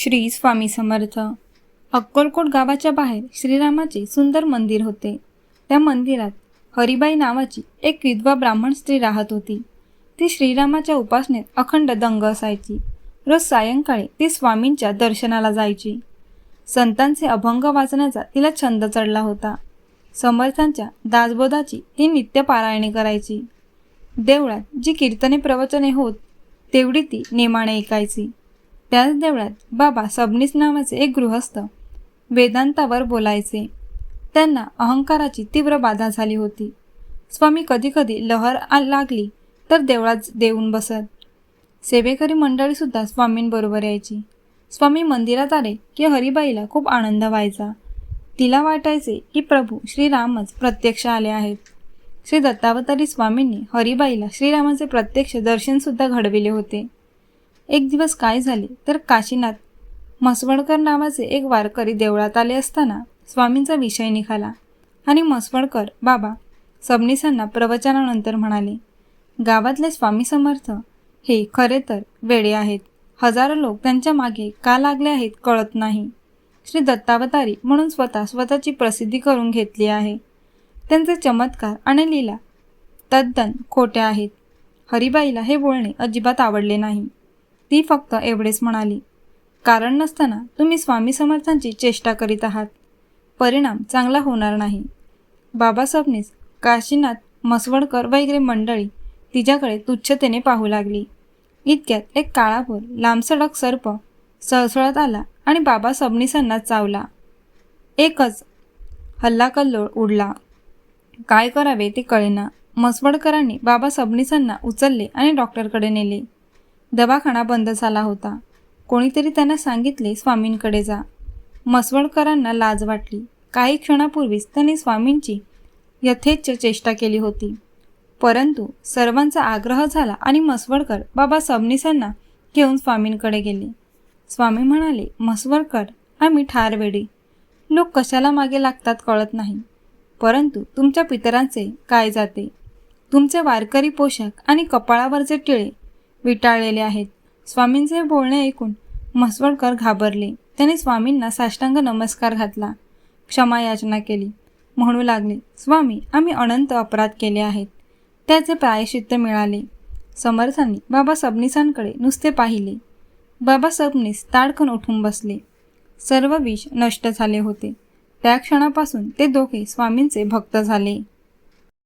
श्री स्वामी समर्थ. अक्कलकोट गावाच्या बाहेर श्रीरामाचे सुंदर मंदिर होते. त्या मंदिरात हरिबाई नावाची एक विधवा ब्राह्मण स्त्री राहत होती. ती श्रीरामाच्या उपासनेत अखंड दंग असायची. रोज सायंकाळी ती स्वामींच्या दर्शनाला जायची. संतांचे अभंग वाचण्याचा तिला छंद चढला होता. समर्थांच्या दासबोधाची ती नित्य पारायणे करायची. देवळात जी कीर्तने प्रवचने होत तेवढी ती नेमाने ऐकायची. त्याच देवळात बाबा सबनीस नावाचे एक गृहस्थ वेदांतावर बोलायचे. त्यांना अहंकाराची तीव्र बाधा झाली होती. स्वामी कधीकधी लहर आ- लागली तर देवळात देऊन बसत. सेवेकरी मंडळीसुद्धा स्वामींबरोबर यायची. स्वामी मंदिरात आले की हरिबाईला खूप आनंद व्हायचा. तिला वाटायचे की प्रभू श्रीरामच प्रत्यक्ष आले आहेत. श्री दत्तावतारी स्वामींनी हरिबाईला श्रीरामाचे प्रत्यक्ष दर्शनसुद्धा घडविले होते. एक दिवस काय झाले तर काशीनाथ म्हसवडकर नावाचे एक वारकरी देवळात आले असताना स्वामींचा विषय निघाला. आणि म्हसवडकर बाबा सबनीसांना प्रवचनानंतर म्हणाले गावातले स्वामी समर्थ हे खरे तर वेडे आहेत. हजारो लोक त्यांच्या मागे का लागले आहेत कळत नाही. श्री दत्तावतारी म्हणून स्वतः स्वतःची प्रसिद्धी करून घेतली आहे. त्यांचे चमत्कार आणि लीला तद्दन खोट्या आहेत. हरिबाईला हे बोलणे अजिबात आवडले नाही. ती फक्त एवढेच म्हणाली. कारण नसताना तुम्ही स्वामी समर्थांची चेष्टा करीत आहात. परिणाम चांगला होणार नाही. बाबा सबनीस काशीनाथ मसवडकर वगैरे मंडळी तिच्याकडे तुच्छतेने पाहू लागली. इतक्यात एक काळाभोर लांबसडक सर्प सळसळत आला आणि बाबा सबनीसांना चावला. एकच हल्लाकल्लोळ उडला. काय करावे ते कळेना. मसवडकरांनी बाबा सबनीसांना उचलले आणि डॉक्टरकडे नेले. दवाखाना बंद झाला होता. कोणीतरी त्यांना सांगितले स्वामींकडे जा. मसवडकरांना लाज वाटली. काही क्षणापूर्वीच त्यांनी स्वामींची यथेच्छ चेष्टा केली होती. परंतु सर्वांचा आग्रह झाला आणि मसवडकर बाबा सबनीसांना घेऊन स्वामींकडे गेले. स्वामी म्हणाले मसवडकर आम्ही ठार वेडी लोक कशाला मागे लागतात कळत नाही. परंतु तुमच्या पितरांचे काय जाते? तुमचे वारकरी पोशाख आणि कपाळावरचे टिळे विटाळलेले आहेत. स्वामींचे बोलणे ऐकून म्हसवडकर घाबरले. त्याने स्वामींना साष्टांग नमस्कार घातला. क्षमा याचना केली. म्हणू लागले स्वामी आम्ही अनंत अपराध केले आहेत. त्याचे प्रायश्चित्त मिळाले. समर्थांनी बाबा सबनीसांकडे नुसते पाहिले. बाबा सबनीस ताडकन उठून बसले. सर्व विष नष्ट झाले होते. त्या क्षणापासून ते दोघे स्वामींचे भक्त झाले.